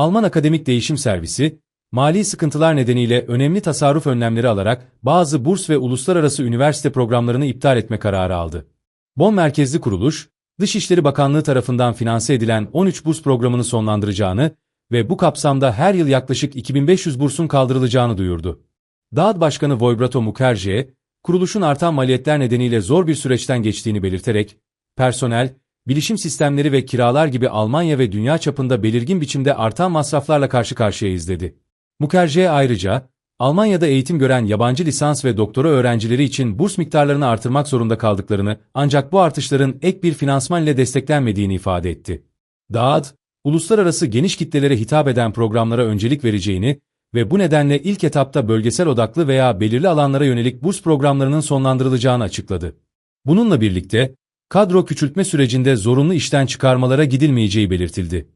Alman Akademik Değişim Servisi, mali sıkıntılar nedeniyle önemli tasarruf önlemleri alarak bazı burs ve uluslararası üniversite programlarını iptal etme kararı aldı. Bonn merkezli kuruluş, Dışişleri Bakanlığı tarafından finanse edilen 13 burs programını sonlandıracağını ve bu kapsamda her yıl yaklaşık 2500 bursun kaldırılacağını duyurdu. DAAD Başkanı Voibrato Mukherjee, kuruluşun artan maliyetler nedeniyle zor bir süreçten geçtiğini belirterek, personel, bilişim sistemleri ve kiralar gibi Almanya ve dünya çapında belirgin biçimde artan masraflarla karşı karşıyayız dedi. Mukherjee ayrıca, Almanya'da eğitim gören yabancı lisans ve doktora öğrencileri için burs miktarlarını artırmak zorunda kaldıklarını ancak bu artışların ek bir finansman ile desteklenmediğini ifade etti. DAAD, uluslararası geniş kitlelere hitap eden programlara öncelik vereceğini ve bu nedenle ilk etapta bölgesel odaklı veya belirli alanlara yönelik burs programlarının sonlandırılacağını açıkladı. Bununla birlikte, kadro küçültme sürecinde zorunlu işten çıkarmalara gidilmeyeceği belirtildi.